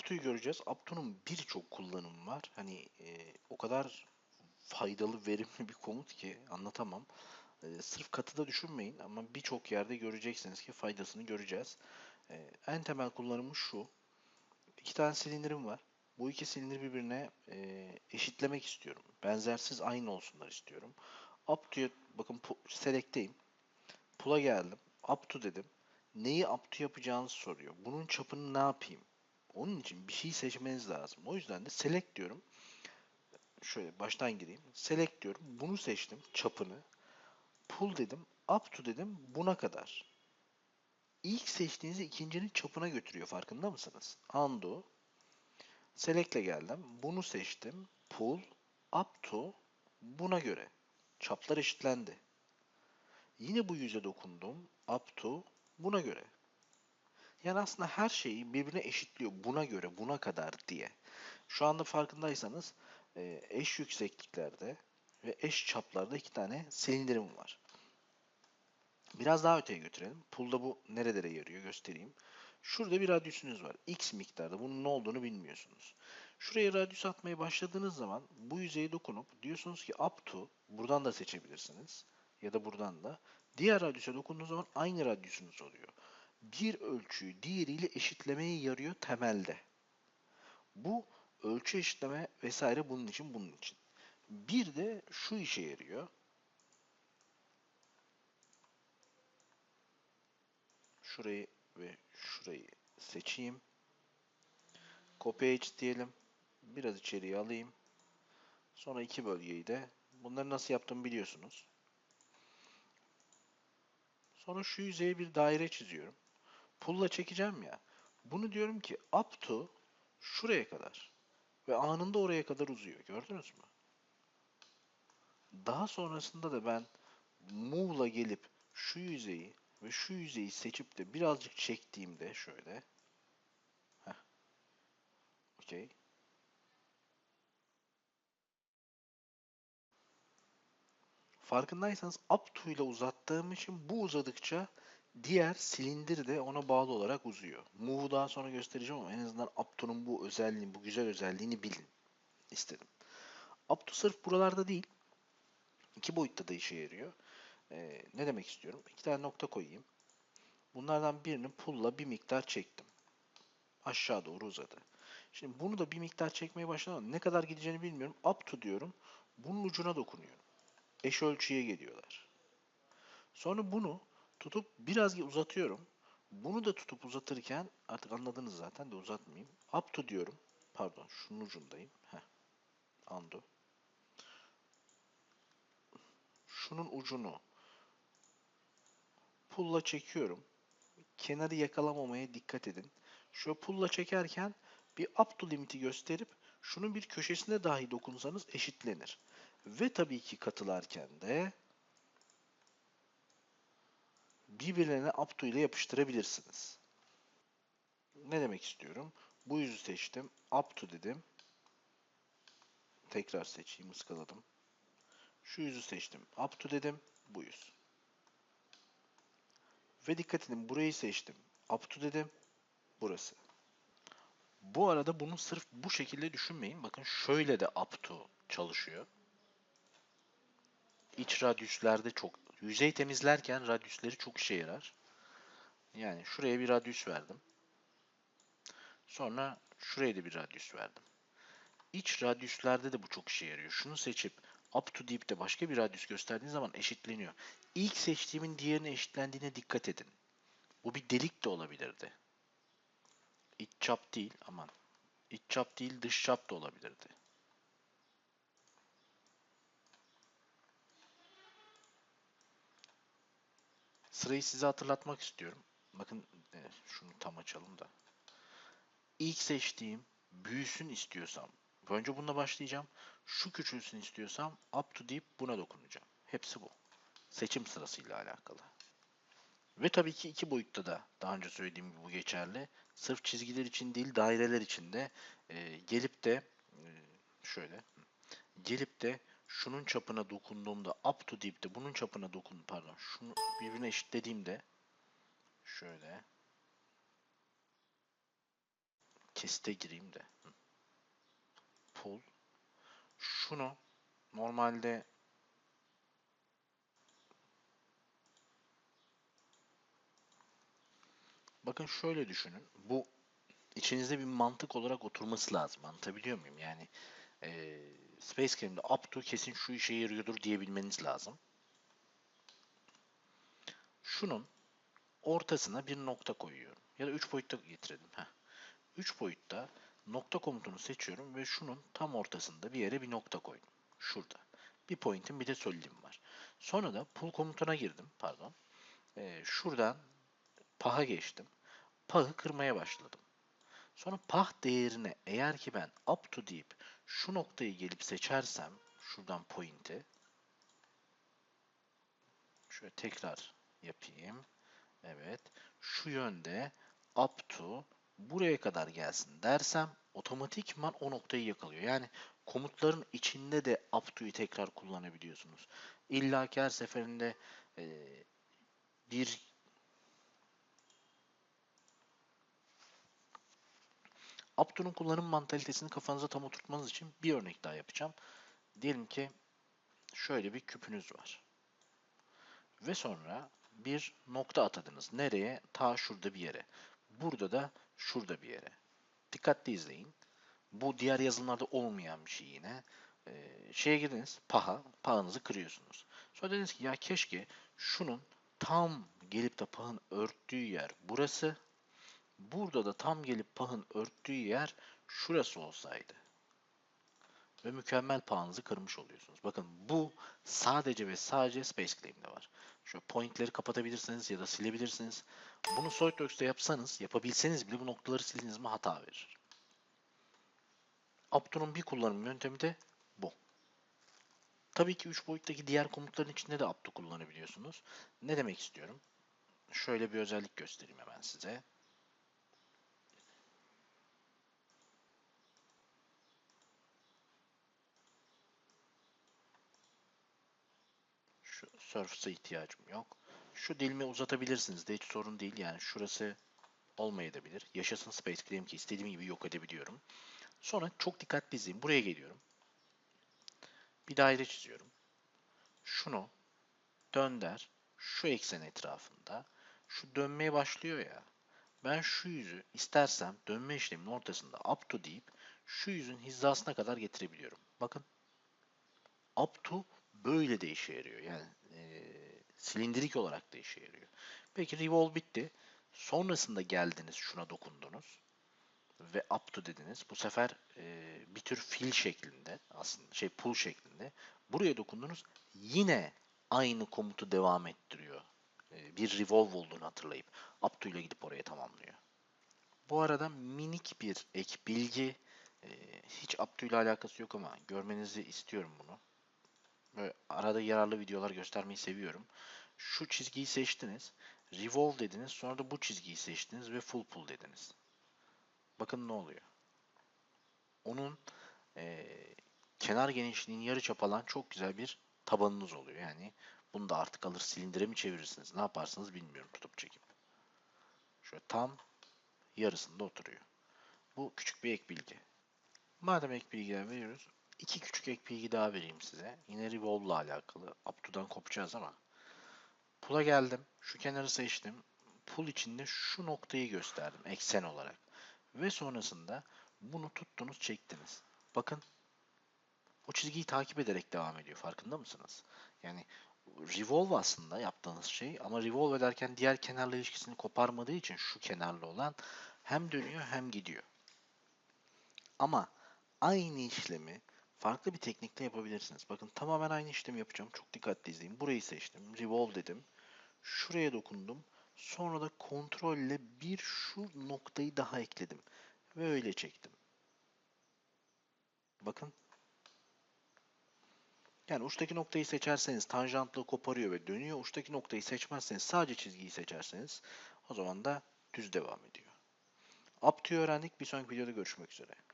Aptu'yu göreceğiz. Aptu'nun birçok kullanımı var. Hani e, o kadar faydalı, verimli bir komut ki anlatamam. E, sırf katıda düşünmeyin ama birçok yerde göreceksiniz ki faydasını göreceğiz. E, en temel kullanımı şu. İki tane silindirim var. Bu iki silindir birbirine e, eşitlemek istiyorum. Benzersiz aynı olsunlar istiyorum. Aptu'ya bakın select'teyim. Pula geldim. Aptu dedim. Neyi aptu yapacağınızı soruyor. Bunun çapını ne yapayım? Onun için bir şey seçmeniz lazım. O yüzden de select diyorum. Şöyle baştan gireyim. Select diyorum. Bunu seçtim. Çapını. Pull dedim. Up to dedim. Buna kadar. İlk seçtiğinizi ikincinin çapına götürüyor. Farkında mısınız? Undo. Select'le geldim. Bunu seçtim. Pull. Up to. Buna göre. Çaplar eşitlendi. Yine bu yüze dokundum. Up to. Buna göre. Yani aslında her şeyi birbirine eşitliyor. Buna göre, buna kadar diye. Şu anda farkındaysanız e, eş yüksekliklerde ve eş çaplarda iki tane silindirim var. Biraz daha öteye götürelim. Pulda bu nerelere yarıyor göstereyim. Şurada bir radyüsünüz var. X miktarda. Bunun ne olduğunu bilmiyorsunuz. Şuraya radyüs atmaya başladığınız zaman bu yüzeye dokunup diyorsunuz ki up to buradan da seçebilirsiniz. Ya da buradan da. Diğer radyüse dokunduğunuz zaman aynı radyüsünüz oluyor bir ölçüyü diğeriyle eşitlemeye yarıyor temelde. Bu ölçü eşitleme vesaire bunun için bunun için. Bir de şu işe yarıyor. Şurayı ve şurayı seçeyim. Copy diyelim. Biraz içeriye alayım. Sonra iki bölgeyi de. Bunları nasıl yaptığımı biliyorsunuz. Sonra şu yüzeye bir daire çiziyorum pull'la çekeceğim ya. Bunu diyorum ki up to şuraya kadar. Ve anında oraya kadar uzuyor. Gördünüz mü? Daha sonrasında da ben move'la gelip şu yüzeyi ve şu yüzeyi seçip de birazcık çektiğimde şöyle. Okey. Farkındaysanız up to ile uzattığım için bu uzadıkça Diğer silindir de ona bağlı olarak uzuyor. Move'u daha sonra göstereceğim ama en azından Apto'nun bu özelliğini, bu güzel özelliğini bilin istedim. Apto sırf buralarda değil, iki boyutta da işe yarıyor. Ee, ne demek istiyorum? İki tane nokta koyayım. Bunlardan birini pull'la bir miktar çektim. Aşağı doğru uzadı. Şimdi bunu da bir miktar çekmeye başladım. Ne kadar gideceğini bilmiyorum. Up diyorum. Bunun ucuna dokunuyorum. Eş ölçüye geliyorlar. Sonra bunu tutup biraz uzatıyorum. Bunu da tutup uzatırken artık anladınız zaten de uzatmayayım. Up to diyorum. Pardon şunun ucundayım. Heh. Undo. Şunun ucunu pulla çekiyorum. Kenarı yakalamamaya dikkat edin. Şöyle pulla çekerken bir up to limiti gösterip şunun bir köşesine dahi dokunsanız eşitlenir. Ve tabii ki katılarken de birbirlerine up ile yapıştırabilirsiniz. Ne demek istiyorum? Bu yüzü seçtim. Up dedim. Tekrar seçeyim, ıskaladım. Şu yüzü seçtim. Up dedim. Bu yüz. Ve dikkat edin burayı seçtim. Up dedim. Burası. Bu arada bunu sırf bu şekilde düşünmeyin. Bakın şöyle de up çalışıyor. İç radyüslerde çok Yüzey temizlerken radyüsleri çok işe yarar. Yani şuraya bir radyüs verdim. Sonra şuraya da bir radyüs verdim. İç radyüslerde de bu çok işe yarıyor. Şunu seçip up to deyip de başka bir radyüs gösterdiğiniz zaman eşitleniyor. İlk seçtiğimin diğerine eşitlendiğine dikkat edin. Bu bir delik de olabilirdi. İç çap değil aman. İç çap değil dış çap da olabilirdi. Sırayı size hatırlatmak istiyorum. Bakın e, şunu tam açalım da. İlk seçtiğim büyüsün istiyorsam, önce bununla başlayacağım. Şu küçülsün istiyorsam up to deyip buna dokunacağım. Hepsi bu. Seçim sırasıyla alakalı. Ve tabii ki iki boyutta da daha önce söylediğim gibi bu geçerli. Sırf çizgiler için değil daireler için de e, gelip de e, şöyle gelip de şunun çapına dokunduğumda up to deyip de bunun çapına dokun pardon şunu birbirine eşitlediğimde şöyle kesite gireyim de. Pull. Şunu normalde Bakın şöyle düşünün. Bu içinizde bir mantık olarak oturması lazım. Anlatabiliyor muyum? Yani e, Space Game'de up to kesin şu işe yarıyordur diyebilmeniz lazım. Şunun ortasına bir nokta koyuyorum. Ya da 3 boyutta getirelim. Heh. 3 boyutta nokta komutunu seçiyorum ve şunun tam ortasında bir yere bir nokta koydum. Şurada. Bir point'im bir de solid'im var. Sonra da pull komutuna girdim. Pardon. Ee, şuradan paha geçtim. Pahı kırmaya başladım. Sonra pah değerine eğer ki ben up to deyip şu noktayı gelip seçersem şuradan point'i şöyle tekrar yapayım. Evet. Şu yönde up to buraya kadar gelsin dersem otomatikman o noktayı yakalıyor. Yani komutların içinde de up to'yu tekrar kullanabiliyorsunuz. İlla ki her seferinde e, bir up to'nun kullanım mantalitesini kafanıza tam oturtmanız için bir örnek daha yapacağım. Diyelim ki şöyle bir küpünüz var. Ve sonra bir nokta atadınız. Nereye? Ta şurada bir yere. Burada da şurada bir yere. Dikkatli izleyin. Bu diğer yazılımlarda olmayan bir şey yine. Ee, şeye girdiniz, paha, pahanızı kırıyorsunuz. Sonra dediniz ki ya keşke şunun tam gelip de pahın örttüğü yer burası. Burada da tam gelip pahın örttüğü yer şurası olsaydı. Ve mükemmel pahınızı kırmış oluyorsunuz. Bakın bu sadece ve sadece Space Claim'de var. Şu pointleri kapatabilirsiniz ya da silebilirsiniz. Bunu SolidWorks'te yapsanız, yapabilseniz bile bu noktaları sildiniz mi hata verir. Apto'nun bir kullanım yöntemi de bu. Tabii ki 3 boyuttaki diğer komutların içinde de Apto kullanabiliyorsunuz. Ne demek istiyorum? Şöyle bir özellik göstereyim hemen size. Şu Surface'a ihtiyacım yok. Şu dilimi uzatabilirsiniz de hiç sorun değil. Yani şurası olmayabilir. Yaşasın Space Claim ki istediğim gibi yok edebiliyorum. Sonra çok dikkatli izleyin. Buraya geliyorum. Bir daire çiziyorum. Şunu dönder. Şu eksen etrafında. Şu dönmeye başlıyor ya. Ben şu yüzü istersem dönme işleminin ortasında up to deyip şu yüzün hizasına kadar getirebiliyorum. Bakın up to böyle de işe yarıyor. Yani e, silindirik olarak da işe yarıyor. Peki revolve bitti. Sonrasında geldiniz şuna dokundunuz ve up to dediniz. Bu sefer e, bir tür fil şeklinde aslında şey pull şeklinde. Buraya dokundunuz. Yine aynı komutu devam ettiriyor. E, bir revolve olduğunu hatırlayıp up to ile gidip oraya tamamlıyor. Bu arada minik bir ek bilgi. E, hiç up to ile alakası yok ama görmenizi istiyorum bunu. Böyle arada yararlı videolar göstermeyi seviyorum. Şu çizgiyi seçtiniz. Revolve dediniz. Sonra da bu çizgiyi seçtiniz ve full pull dediniz. Bakın ne oluyor. Onun e, kenar genişliğinin yarı çap alan çok güzel bir tabanınız oluyor. Yani bunu da artık alır silindire mi çevirirsiniz? Ne yaparsınız bilmiyorum tutup çekip. Şöyle tam yarısında oturuyor. Bu küçük bir ek bilgi. Madem ek bilgiler veriyoruz, iki küçük ek bilgi daha vereyim size. Yine Revolve ile alakalı. Upto'dan kopacağız ama. Pull'a geldim. Şu kenarı seçtim. Pull içinde şu noktayı gösterdim eksen olarak. Ve sonrasında bunu tuttunuz çektiniz. Bakın o çizgiyi takip ederek devam ediyor. Farkında mısınız? Yani revolve aslında yaptığınız şey ama revolve ederken diğer kenarla ilişkisini koparmadığı için şu kenarlı olan hem dönüyor hem gidiyor. Ama aynı işlemi farklı bir teknikle yapabilirsiniz. Bakın tamamen aynı işlemi yapacağım. Çok dikkatli izleyin. Burayı seçtim. Revolve dedim. Şuraya dokundum. Sonra da kontrolle bir şu noktayı daha ekledim. Ve öyle çektim. Bakın. Yani uçtaki noktayı seçerseniz tanjantlı koparıyor ve dönüyor. Uçtaki noktayı seçmezseniz sadece çizgiyi seçerseniz o zaman da düz devam ediyor. Aptü'yü öğrendik. Bir sonraki videoda görüşmek üzere.